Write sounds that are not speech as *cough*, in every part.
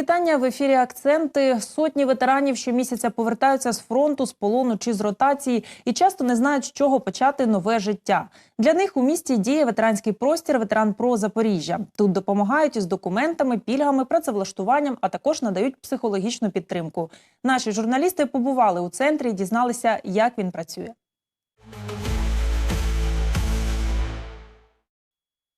вітання в ефірі Акценти. Сотні ветеранів щомісяця повертаються з фронту, з полону чи з ротації і часто не знають, з чого почати нове життя. Для них у місті діє ветеранський простір Ветеран Про Запоріжжя. Тут допомагають із документами, пільгами, працевлаштуванням, а також надають психологічну підтримку. Наші журналісти побували у центрі і дізналися, як він працює.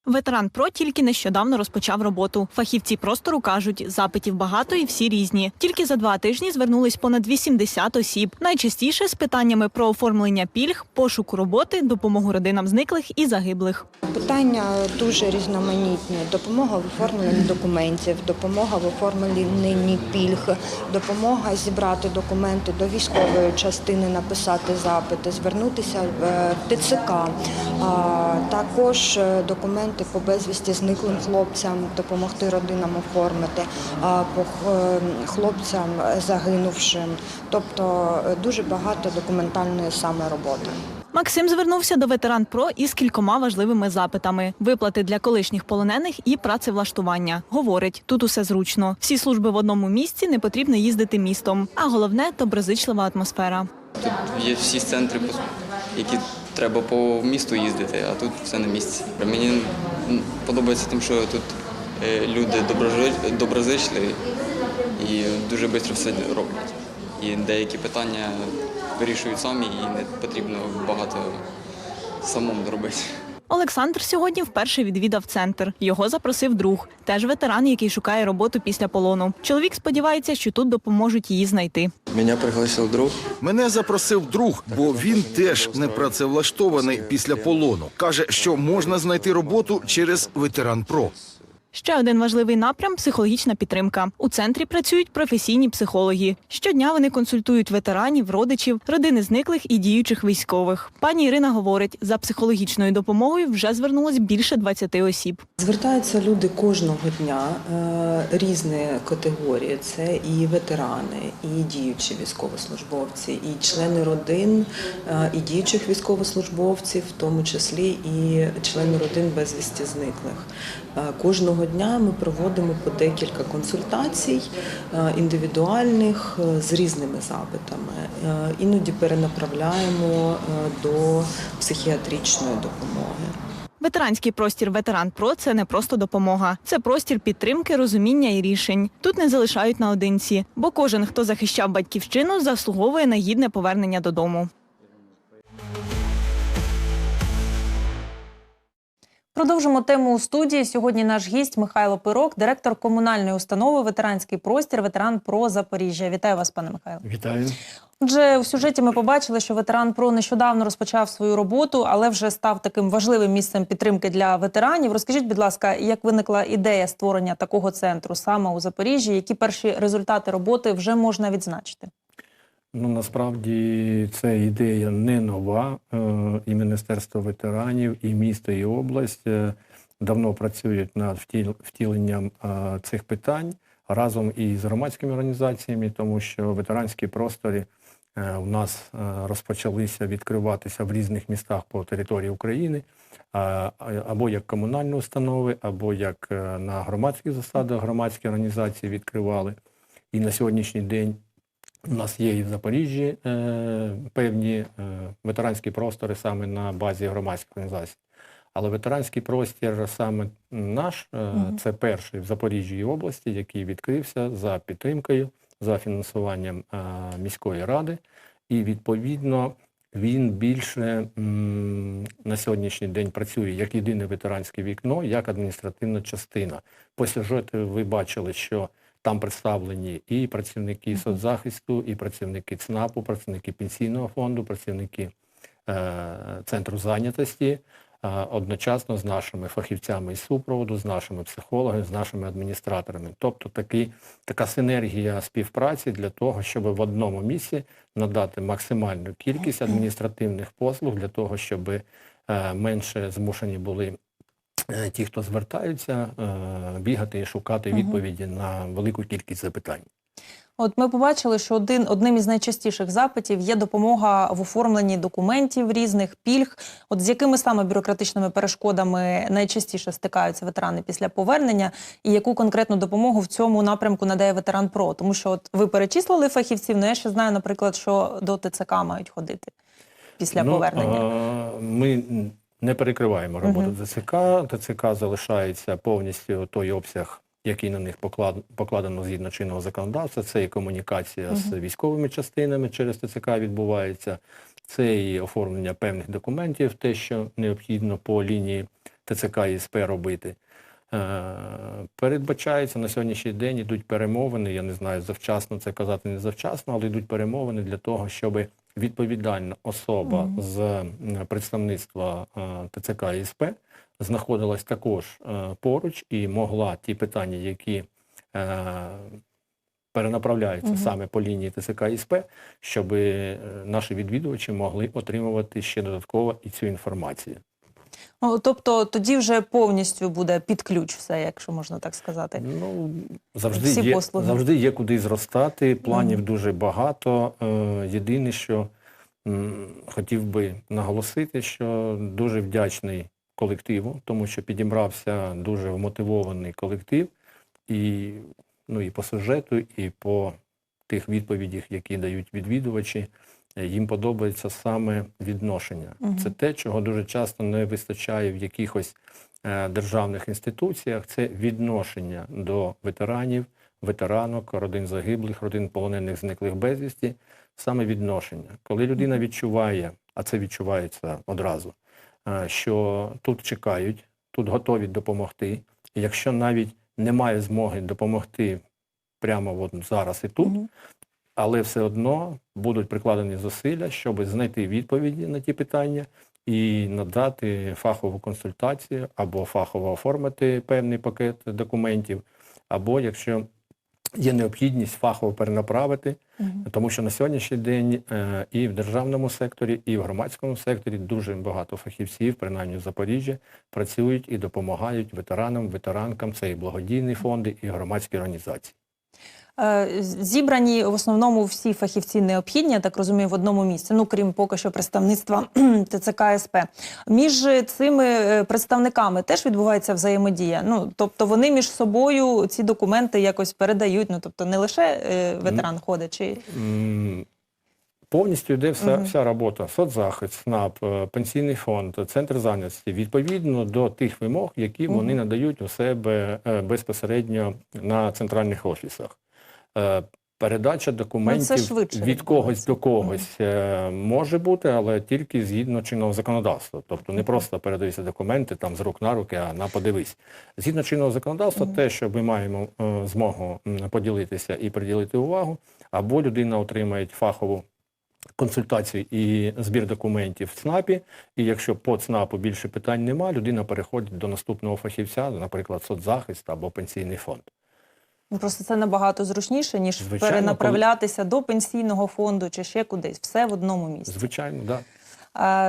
Ветеран ПРО тільки нещодавно розпочав роботу. Фахівці простору кажуть, запитів багато і всі різні. Тільки за два тижні звернулись понад 80 осіб. Найчастіше з питаннями про оформлення пільг, пошуку роботи, допомогу родинам зниклих і загиблих. Питання дуже різноманітні: допомога в оформленні документів, допомога в оформленні пільг, допомога зібрати документи до військової частини, написати запити, звернутися в ТЦК, також е, документи по безвісті зниклим хлопцям, допомогти родинам оформити, а по е, хлопцям загинувшим. Тобто е, дуже багато документальної саме роботи. Максим звернувся до ветеран ПРО із кількома важливими запитами: виплати для колишніх полонених і працевлаштування. Говорить, тут усе зручно. Всі служби в одному місці не потрібно їздити містом. А головне доброзичлива атмосфера. Тут є всі центри, які треба по місту їздити, а тут все на місці. Мені подобається тим, що тут е, люди доброзичливі і дуже швидко все роблять. І деякі питання вирішують самі, і не потрібно багато самому робити. Олександр сьогодні вперше відвідав центр. Його запросив друг, теж ветеран, який шукає роботу після полону. Чоловік сподівається, що тут допоможуть її знайти. Меня пригласив друг. Мене запросив друг, бо він теж не працевлаштований після полону. Каже, що можна знайти роботу через ветеран ПРО. Ще один важливий напрям психологічна підтримка. У центрі працюють професійні психологи. Щодня вони консультують ветеранів, родичів, родини зниклих і діючих військових. Пані Ірина говорить, за психологічною допомогою вже звернулось більше 20 осіб. Звертаються люди кожного дня е, різні категорії. Це і ветерани, і діючі військовослужбовці, і члени родин, е, і діючих військовослужбовців, в тому числі і члени родин безвісті зниклих. Е, Кожного дня ми проводимо по декілька консультацій е, індивідуальних е, з різними запитами. Іноді перенаправляємо до психіатричної допомоги. Ветеранський простір Ветеран Про це не просто допомога, це простір підтримки, розуміння і рішень. Тут не залишають наодинці, бо кожен, хто захищав батьківщину, заслуговує на гідне повернення додому. Продовжимо тему у студії. Сьогодні наш гість Михайло Пирок, директор комунальної установи Ветеранський простір Ветеран Про Запоріжжя. Вітаю вас, пане Михайло. Вітаю. Отже, у сюжеті ми побачили, що ветеран ПРО нещодавно розпочав свою роботу, але вже став таким важливим місцем підтримки для ветеранів. Розкажіть, будь ласка, як виникла ідея створення такого центру саме у Запоріжжі? Які перші результати роботи вже можна відзначити? Ну насправді це ідея не нова. Е, І Міністерство ветеранів, і місто, і область е, давно працюють над втіленням е, цих питань разом із громадськими організаціями, тому що ветеранські простори у нас розпочалися відкриватися в різних містах по території України, або як комунальні установи, або як на громадських засадах громадські організації відкривали. І на сьогоднішній день у нас є і в Запоріжжі е, певні е, ветеранські простори саме на базі громадських організацій. Але ветеранський простір саме наш, е, це перший в Запоріжжі і області, який відкрився за підтримкою, за фінансуванням е, міської ради. І відповідно він більше м, на сьогоднішній день працює як єдине ветеранське вікно, як адміністративна частина. По сюжету ви бачили, що там представлені і працівники соцзахисту, і працівники ЦНАПу, працівники пенсійного фонду, працівники е, центру зайнятості, е, одночасно з нашими фахівцями із супроводу, з нашими психологами, з нашими адміністраторами. Тобто такий, така синергія співпраці для того, щоб в одному місці надати максимальну кількість адміністративних послуг для того, щоб е, менше змушені були ті, хто звертаються, е, бігати і шукати відповіді на велику кількість запитань. От ми побачили, що один одним із найчастіших запитів є допомога в оформленні документів різних пільг. От з якими саме бюрократичними перешкодами найчастіше стикаються ветерани після повернення, і яку конкретну допомогу в цьому напрямку надає ветеран ПРО? Тому що от ви перечислили фахівців, але я ще знаю, наприклад, що до ТЦК мають ходити після повернення. а, Ми не перекриваємо роботу ТЦК. ТЦК залишається повністю той обсяг, який на них поклад- покладено згідно чинного законодавства. Це і комунікація з військовими частинами через ТЦК відбувається, це і оформлення певних документів, те, що необхідно по лінії ТЦК і СП робити. Е, Передбачається на сьогоднішній день ідуть перемовини. Я не знаю, завчасно це казати не завчасно, але йдуть перемовини для того, щоб відповідальна особа з представництва е, ТЦК ІСП СП знаходилась також е, поруч і могла ті питання, які е, перенаправляються саме по лінії ТЦК ІСП, щоб наші відвідувачі могли отримувати ще додатково і цю інформацію. Ну, тобто тоді вже повністю буде під ключ все, якщо можна так сказати. Ну, завжди Всі є, послуги. завжди є куди зростати, планів дуже багато. Е, Єдине, що хотів би наголосити, що дуже вдячний колективу, тому що підібрався дуже вмотивований колектив, і, ну, і по сюжету, і по тих відповідях, які дають відвідувачі. Їм подобається саме відношення. Це те, чого дуже часто не вистачає в якихось е, державних інституціях. Це відношення до ветеранів, ветеранок, родин загиблих, родин полонених, зниклих безвісті. Саме відношення. Коли людина відчуває, а це відчувається одразу, е, що тут чекають, тут готові допомогти. І якщо навіть немає змоги допомогти прямо от зараз і тут, але все одно будуть прикладені зусилля, щоб знайти відповіді на ті питання і надати фахову консультацію або фахово оформити певний пакет документів, або якщо є необхідність фахово перенаправити, тому що на сьогоднішній день е, і в державному секторі, і в громадському секторі дуже багато фахівців, принаймні в Запоріжжі, працюють і допомагають ветеранам, ветеранкам. Це і благодійні фонди, і громадські організації. Е, Зібрані в основному всі фахівці необхідні, я так розумію, в одному місці, ну крім поки що представництва *clears throat* ТЦК СП. Між цими е, представниками теж відбувається взаємодія. Ну тобто вони між собою ці документи якось передають. Ну тобто не лише е, ветеран ходить, чи Повністю йде вся, вся робота. Соцзахист, СНАП, пенсійний фонд, центр зайнятості відповідно до тих вимог, які вони надають у себе безпосередньо на центральних офісах. Е, Передача документів швидше від когось до когось е, може бути, але тільки згідно чинного законодавства. Тобто не просто передаються документи там з рук на руки, а на подивись. Згідно чинного законодавства, те, що ми маємо е, змогу поділитися і приділити увагу, або людина отримає фахову консультацію і збір документів в ЦНАПі, і якщо по ЦНАПу більше питань нема, людина переходить до наступного фахівця, наприклад, соцзахист або пенсійний фонд. Ну, просто це набагато зручніше ніж Звичайно, перенаправлятися до пенсійного фонду чи ще кудись. Все в одному місці. Звичайно, да.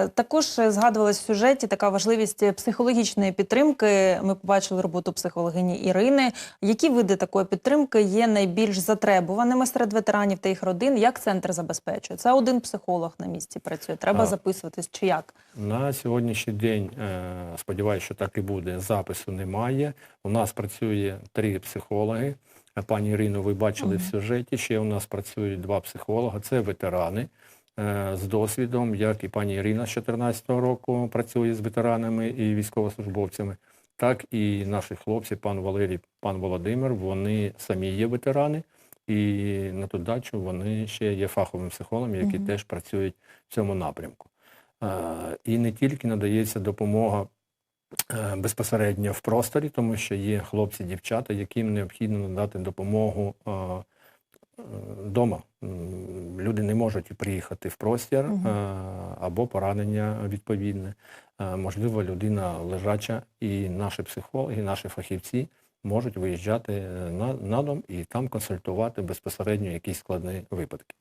Е, Також згадувалась в сюжеті така важливість психологічної підтримки. Ми побачили роботу психологині Ірини. Які види такої підтримки є найбільш затребуваними серед ветеранів та їх родин? Як центр забезпечує? Це один психолог на місці працює. Треба А. записуватись чи як? На сьогоднішній день, е, сподіваюся, що так і буде, запису немає. У нас працює три психологи. Пані Ірину, ви бачили в сюжеті. Ще у нас працюють два психолога. Це ветерани е, з досвідом, як і пані Ірина з 2014 року працює з ветеранами і військовослужбовцями, так і наші хлопці, пан Валерій, пан Володимир, вони самі є ветерани. І на ту дачу вони ще є фаховими психологами, які теж працюють в цьому напрямку. Е, І не тільки надається допомога безпосередньо в просторі, тому що є хлопці, дівчата, яким необхідно надати допомогу вдома. Люди не можуть приїхати в простір е, або поранення відповідне. Е, Можливо, людина лежача, і наші психологи, наші фахівці можуть виїжджати е, на, на дом і там консультувати безпосередньо якісь складні випадки.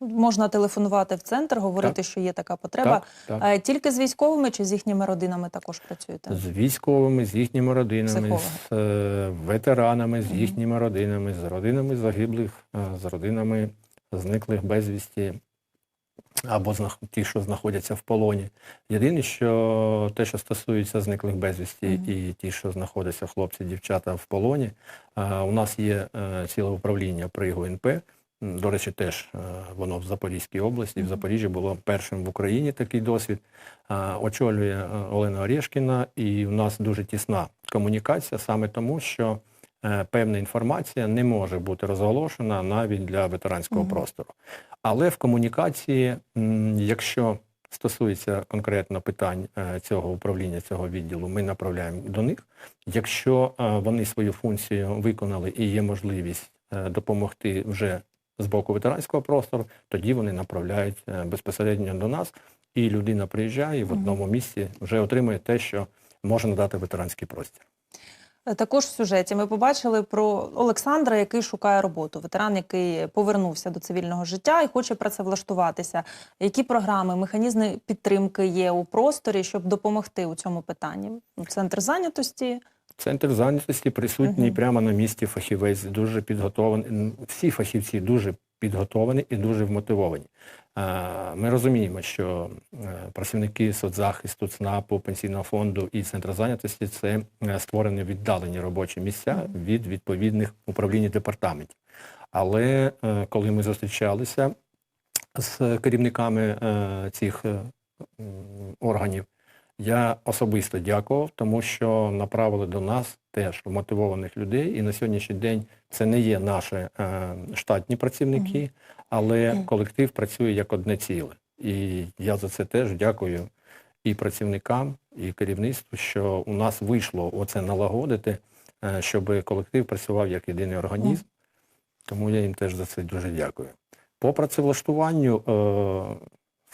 Можна телефонувати в центр, говорити, Так. що є така потреба. Так, так. Е, Тільки з військовими чи з їхніми родинами також працюєте? З військовими, з їхніми родинами, Психологи. з е, ветеранами, з їхніми родинами, з родинами загиблих, е, з родинами зниклих безвісті або ті, що знаходяться в полоні. Єдине, що те, що стосується зниклих безвісті і ті, що знаходяться хлопці, дівчата в полоні, е, у нас є е, ціле управління при ГУНП. До речі, теж е, воно в Запорізькій області. В Запоріжжі було першим в Україні такий досвід. Очолює е, Олена Орешкіна, і у нас дуже тісна комунікація саме тому, що е, певна інформація не може бути розголошена навіть для ветеранського простору. Але в комунікації, якщо стосується конкретно питань цього управління, цього відділу, ми направляємо до них. Якщо вони свою функцію виконали і є можливість допомогти вже з боку ветеранського простору, тоді вони направляють е, безпосередньо до нас, і людина приїжджає і в одному місці вже отримує те, що може надати ветеранський простір. Е, Також в сюжеті ми побачили про Олександра, який шукає роботу, ветеран, який повернувся до цивільного життя і хоче працевлаштуватися. Які програми, механізми підтримки є у просторі, щоб допомогти у цьому питанні? Центр зайнятості. Центр зайнятості присутній прямо на місці фахівець, дуже підготований. Всі фахівці дуже підготовані і дуже вмотивовані. Ми розуміємо, що е, працівники соцзахисту, ЦНАПу, пенсійного фонду і центру зайнятості це е, створені віддалені робочі місця від відповідних управлінь департаментів. Але е, коли ми зустрічалися з керівниками цих органів, я особисто дякував, тому що направили до нас теж мотивованих людей. І на сьогоднішній день це не є наші е, штатні працівники, але колектив працює як одне ціле. І я за це теж дякую і працівникам, і керівництву, що у нас вийшло оце налагодити, е, щоб колектив працював як єдиний організм. Тому я їм теж за це дуже дякую. По працевлаштуванню е,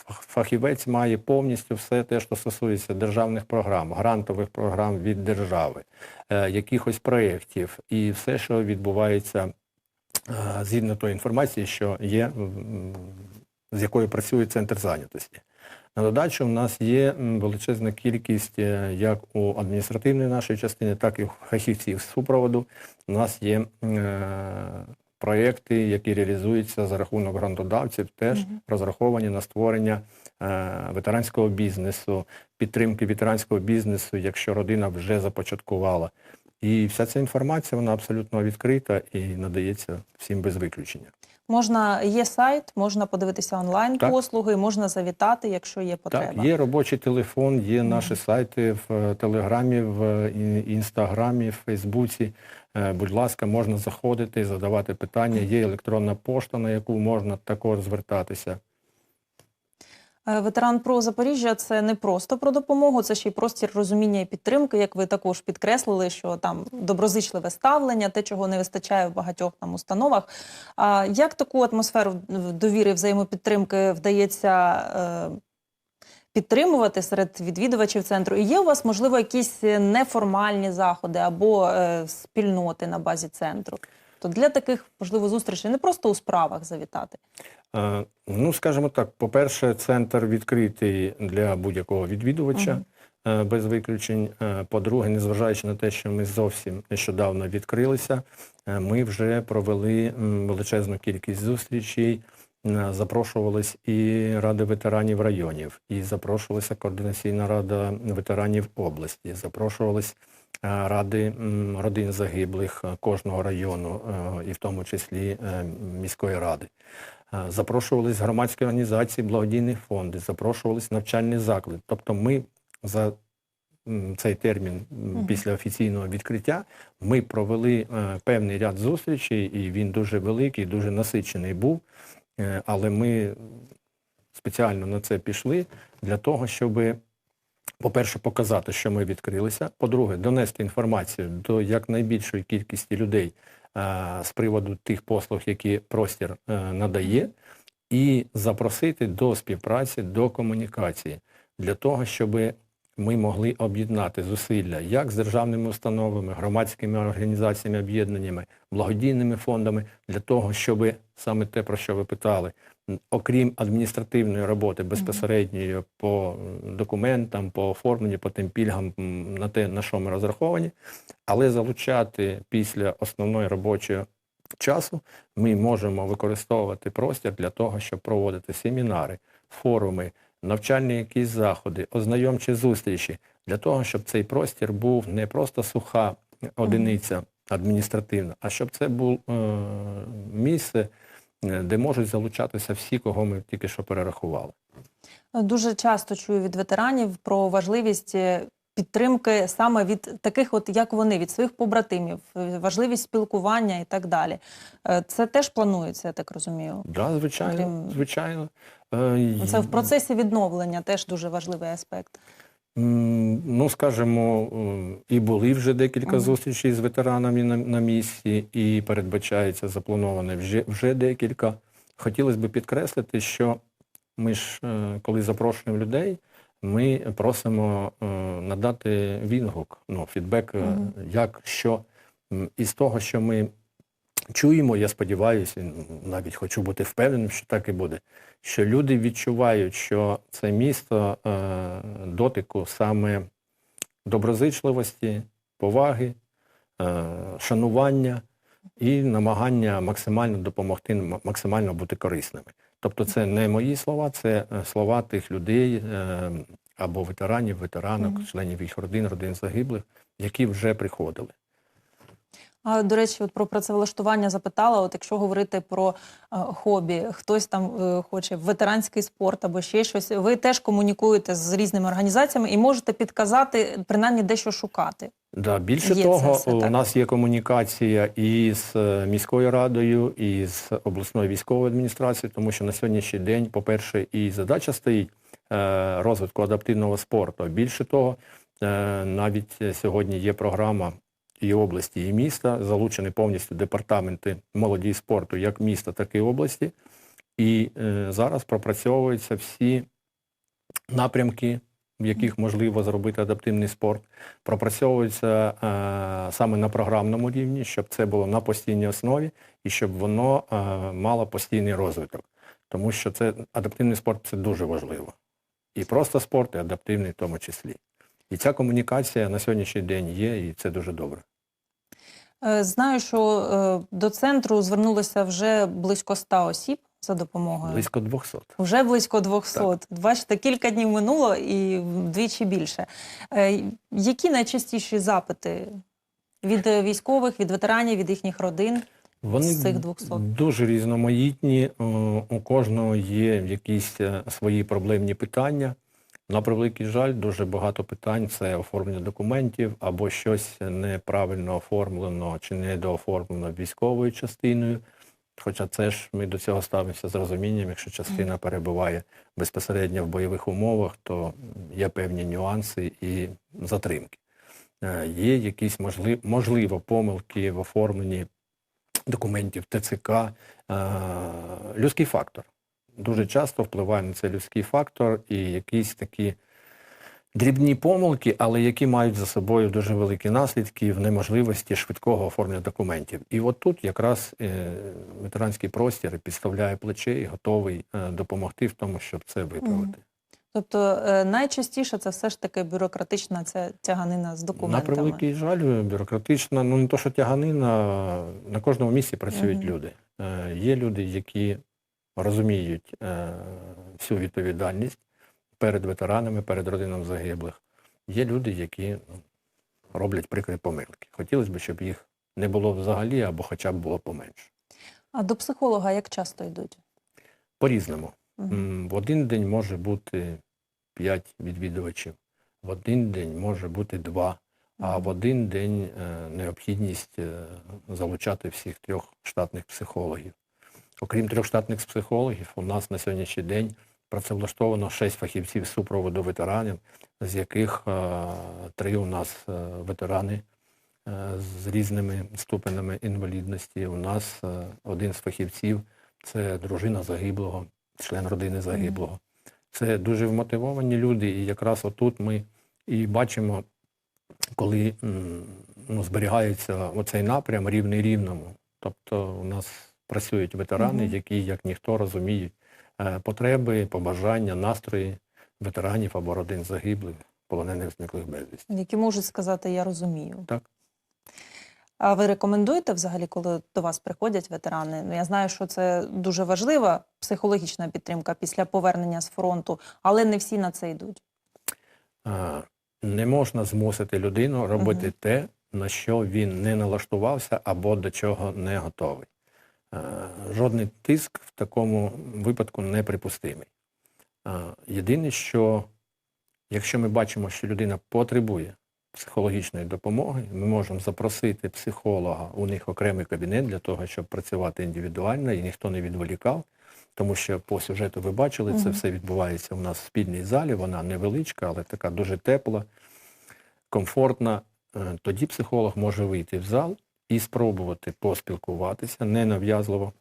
фахівець має повністю все те, що стосується державних програм, грантових програм від держави, е, якихось проєктів і все, що відбувається е, згідно тої інформації, що є, з якою працює центр зайнятості. На додачу, у нас є величезна кількість е, як у адміністративної нашої частини, так і у фахівців супроводу. У нас є проєкти, які реалізуються за рахунок грантодавців, теж розраховані на створення е, ветеранського бізнесу, підтримки ветеранського бізнесу, якщо родина вже започаткувала. І вся ця інформація вона абсолютно відкрита і надається всім без виключення. Можна є сайт, можна подивитися онлайн Так. послуги, можна завітати, якщо є потреба. Так, є робочий телефон, є наші сайти в е, Телеграмі, в е, Інстаграмі, в Фейсбуці. Е, Будь ласка, можна заходити, задавати питання. Є електронна пошта, на яку можна також звертатися. Е, Ветеран про Запоріжжя це не просто про допомогу, це ще й простір розуміння і підтримки, як ви також підкреслили, що там доброзичливе ставлення, те, чого не вистачає в багатьох там установах. А як таку атмосферу довіри, взаємопідтримки вдається е, підтримувати серед відвідувачів центру? І є у вас, можливо, якісь неформальні заходи або е, спільноти на базі центру? То для таких можливо зустрічей не просто у справах завітати. Е, Ну, скажімо так, по-перше, центр відкритий для будь-якого відвідувача, е, без виключень. Е, По-друге, незважаючи на те, що ми зовсім нещодавно відкрилися, е, ми вже провели величезну кількість зустрічей. Запрошувались і ради ветеранів районів, і запрошувалася координаційна рада ветеранів області, запрошувались ради родин загиблих е, кожного району, е, і в тому числі е, міської ради. Е, Запрошувались громадські організації, благодійні фонди, запрошувались навчальні заклади. Тобто ми за цей термін після офіційного відкриття ми провели е, певний ряд зустрічей, і він дуже великий, дуже насичений був. Е, Але ми спеціально на це пішли для того, щоб, по-перше, показати, що ми відкрилися. По-друге, донести інформацію до якнайбільшої кількості людей е, з приводу тих послуг, які простір е, надає, і запросити до співпраці, до комунікації для того, щоб ми могли об'єднати зусилля як з державними установами, громадськими організаціями, об'єднаннями, благодійними фондами для того, щоб саме те, про що ви питали, окрім адміністративної роботи безпосередньої по документам, по оформленню, по тим пільгам на те, на що ми розраховані, але залучати після основної робочого часу ми можемо використовувати простір для того, щоб проводити семінари, форуми, навчальні якісь заходи, ознайомчі зустрічі, для того, щоб цей простір був не просто суха одиниця адміністративна, а щоб це було е, місце, де можуть залучатися всі, кого ми тільки що перерахували. Дуже часто чую від ветеранів про важливість е, підтримки саме від таких, от як вони, від своїх побратимів, е, важливість спілкування і так далі. Е, Це теж планується, я так розумію. Да, звичайно, Окрім- звичайно. Е, Це в процесі відновлення теж дуже важливий аспект. Ну, скажімо, е, і були вже декілька зустрічей з ветеранами на, на місці, і передбачається заплановане вже, вже декілька. Хотілося б підкреслити, що ми ж, е, коли запрошуємо людей, ми просимо е, надати відгук, ну, фідбек, Мгм. як що. М, І з того, що ми чуємо, я сподіваюся, навіть хочу бути впевненим, що так і буде, що люди відчувають, що це місто е, дотику саме доброзичливості, поваги, е, шанування і намагання максимально допомогти, максимально бути корисними. Тобто це не мої слова, це е, слова тих людей е, або ветеранів, ветеранок, членів їх родин, родин загиблих, які вже приходили. До речі, от про працевлаштування запитала. От якщо говорити про е, хобі, хтось там е, хоче ветеранський спорт або ще щось. Ви теж комунікуєте з різними організаціями і можете підказати принаймні дещо шукати. Да, більше Є того, все, у так. нас є комунікація і з е, міською радою, і з обласною військовою адміністрацією, тому що на сьогоднішній день, по-перше, і задача стоїть е, розвитку адаптивного спорту. Більше того, е, навіть сьогодні є програма і області, і міста, залучені повністю департаменти молоді і спорту як міста, так і області. І е, зараз пропрацьовуються всі напрямки, в яких можливо зробити адаптивний спорт пропрацьовується е, саме на програмному рівні, щоб це було на постійній основі і щоб воно е, мало постійний розвиток. Тому що це адаптивний спорт це дуже важливо. І просто спорт, і адаптивний в тому числі. І ця комунікація на сьогоднішній день є, і це дуже добре. Е, Знаю, що е, до центру звернулося вже близько 100 осіб за допомогою. Близько 200. Вже близько 200. Бачите, кілька днів минуло і вдвічі більше. Е, Які найчастіші запити від військових, від ветеранів, від їхніх родин? Вони з цих 200? дуже різноманітні. У кожного є якісь свої проблемні питання. На превеликий жаль, дуже багато питань це оформлення документів або щось неправильно оформлено чи недооформлено військовою частиною. Хоча це ж ми до цього ставимося з розумінням, якщо частина перебуває безпосередньо в бойових умовах, то є певні нюанси і затримки. Е, Є якісь можливо, можливо помилки в оформленні документів ТЦК, е, людський фактор. Дуже часто впливає на це людський фактор і якісь такі дрібні помилки, але які мають за собою дуже великі наслідки в неможливості швидкого оформлення документів. І от тут якраз е, ветеранський простір підставляє плече і готовий е, допомогти в тому, щоб це виправити. Тобто е, найчастіше це все ж таки бюрократична ця тяганина з документами. На превеликий жаль, бюрократична, ну не то, що тяганина, на кожному місці працюють Мгм. люди. Е, є люди, які розуміють е, всю відповідальність перед ветеранами, перед родинами загиблих. Є люди, які ну, роблять прикрі помилки. Хотілося б, щоб їх не було взагалі, або хоча б було поменше. А до психолога як часто йдуть? По-різному. М, В один день може бути 5 відвідувачів, в один день може бути 2, а в один день е, необхідність е, залучати всіх трьох штатних психологів. Окрім трьох штатних психологів, у нас на сьогоднішній день працевлаштовано 6 фахівців супроводу ветеранів, з яких е, три у нас е, ветерани е, з різними ступенями інвалідності. У нас один з фахівців це дружина загиблого, член родини загиблого. Це дуже вмотивовані люди, і якраз отут ми і бачимо, коли ну, зберігається оцей напрям рівний рівному. Тобто у нас працюють ветерани, які, як ніхто, розуміють е, потреби, побажання, настрої ветеранів або родин загиблих, полонених, зниклих безвісті. Які можуть сказати, я розумію. Так. А ви рекомендуєте взагалі, коли до вас приходять ветерани? Ну я знаю, що це дуже важлива психологічна підтримка після повернення з фронту, але не всі на це йдуть. Е, Не можна змусити людину робити Мгм. те, на що він не налаштувався або до чого не готовий. Е, Жодний тиск в такому випадку неприпустимий. Е, Єдине, що якщо ми бачимо, що людина потребує психологічної допомоги, ми можемо запросити психолога, у них окремий кабінет для того, щоб працювати індивідуально і ніхто не відволікав. Тому що по сюжету ви бачили, це все відбувається у нас в спільній залі, вона невеличка, але така дуже тепла, комфортна. Е, Тоді психолог може вийти в зал і спробувати поспілкуватися ненав'язливо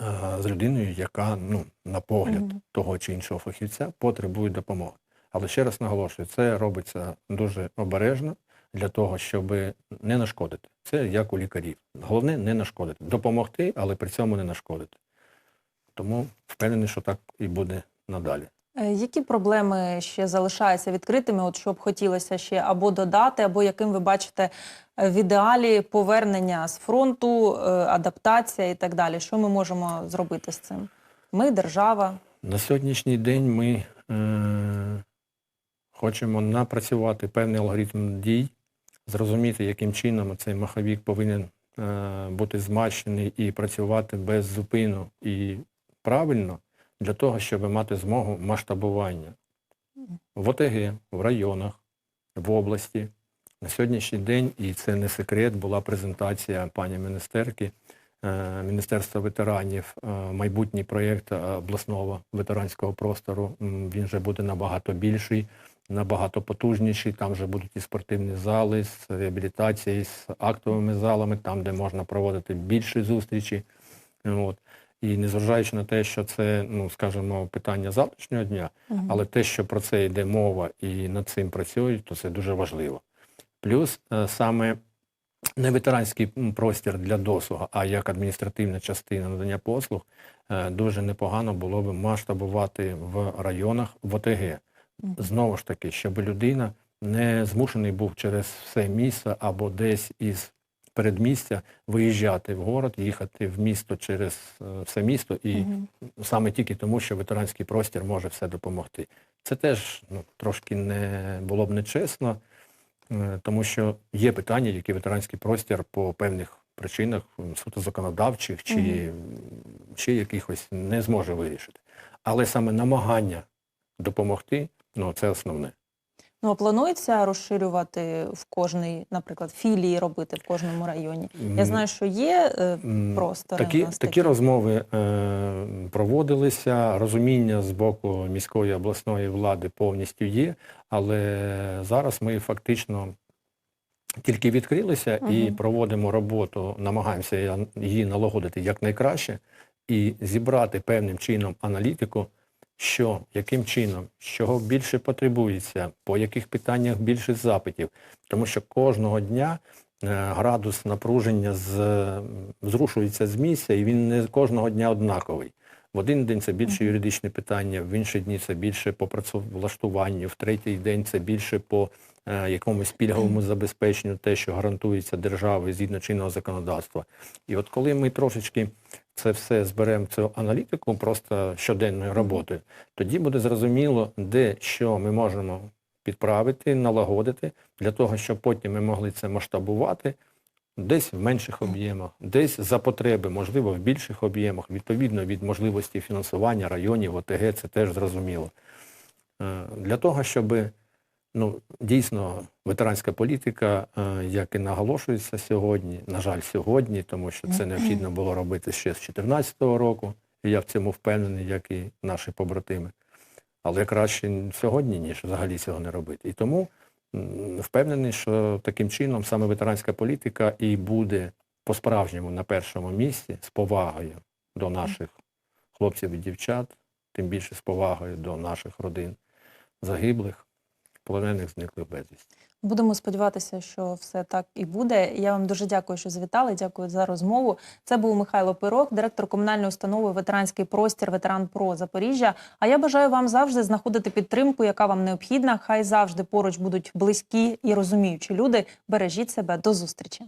е, з людиною, яка, ну, на погляд Мгм. того чи іншого фахівця потребує допомоги. Але ще раз наголошую, це робиться дуже обережно для того, щоб не нашкодити. Це як у лікарів. Головне не нашкодити. Допомогти, але при цьому не нашкодити. Тому впевнений, що так і буде надалі. Е, Які проблеми ще залишаються відкритими? От що б хотілося ще або додати, або яким ви бачите е, в ідеалі повернення з фронту, е, адаптація і так далі? Що ми можемо зробити з цим? Ми, держава. На сьогоднішній день ми е, хочемо напрацювати певний алгоритм дій, зрозуміти, яким чином цей маховік повинен е, бути змащений і працювати без зупину і правильно для того, щоб мати змогу масштабування в ОТГ, в районах, в області. На сьогоднішній день, і це не секрет, була презентація пані міністерки е, Міністерства ветеранів, е, майбутній проєкт е, обласного ветеранського простору. Він вже буде набагато більший, набагато потужніший. Там вже будуть і спортивні зали з реабілітацією, з актовими залами, там, де можна проводити більші зустрічі. От. І незважаючи на те, що це, ну скажімо, питання завтрашнього дня, Мгм. але те, що про це йде мова і над цим працюють, то це дуже важливо. Плюс е, саме не ветеранський простір для досугу, а як адміністративна частина надання послуг, е, дуже непогано було б масштабувати в районах в ОТГ. Знову ж таки, щоб людина не змушений був через все місто або десь із передмістя виїжджати в город, їхати в місто через е, все місто і Мгм. саме тільки тому, що ветеранський простір може все допомогти. Це теж ну, трошки не було б нечесно, е, тому що є питання, які ветеранський простір по певних причинах суто законодавчих чи м, ще якихось не зможе вирішити. Але саме намагання допомогти ну, це основне. Ну, а планується розширювати в кожній, наприклад, філії робити в кожному районі. Я знаю, що є е, простори. Такі, такі розмови е, проводилися, розуміння з боку міської обласної влади повністю є, але зараз ми фактично тільки відкрилися і Мгм. проводимо роботу, намагаємося її налагодити якнайкраще і зібрати певним чином аналітику, що, яким чином, з чого більше потребується, по яких питаннях більше запитів. Тому що кожного дня е, градус напруження з, зрушується з місця, і він не кожного дня однаковий. В один день це більше юридичне питання, в інші дні це більше по працевлаштуванню, в третій день це більше по е, якомусь пільговому забезпеченню, те, що гарантується державою згідно чинного законодавства. І от коли ми трошечки це все зберемо цю аналітику просто щоденною роботою, тоді буде зрозуміло, де що ми можемо підправити, налагодити, для того, щоб потім ми могли це масштабувати десь в менших об'ємах, десь за потреби, можливо, в більших об'ємах, відповідно від можливості фінансування районів, ОТГ, це теж зрозуміло. Е, Для того, щоб ну, дійсно ветеранська політика, е, як і наголошується сьогодні, на жаль, сьогодні, тому що це необхідно було робити ще з 2014 року, і я в цьому впевнений, як і наші побратими. Але краще сьогодні, ніж взагалі цього не робити. І тому впевнений, що таким чином саме ветеранська політика і буде по-справжньому на першому місці з повагою до наших хлопців і дівчат, тим більше з повагою до наших родин загиблих. Полонених зниклих безвісті. Будемо сподіватися, що все так і буде. Я вам дуже дякую, що завітали. Дякую за розмову. Це був Михайло Пирог, директор комунальної установи Ветеранський простір Ветеран Про Запоріжжя. А я бажаю вам завжди знаходити підтримку, яка вам необхідна. Хай завжди поруч будуть близькі і розуміючі люди. Бережіть себе до зустрічі.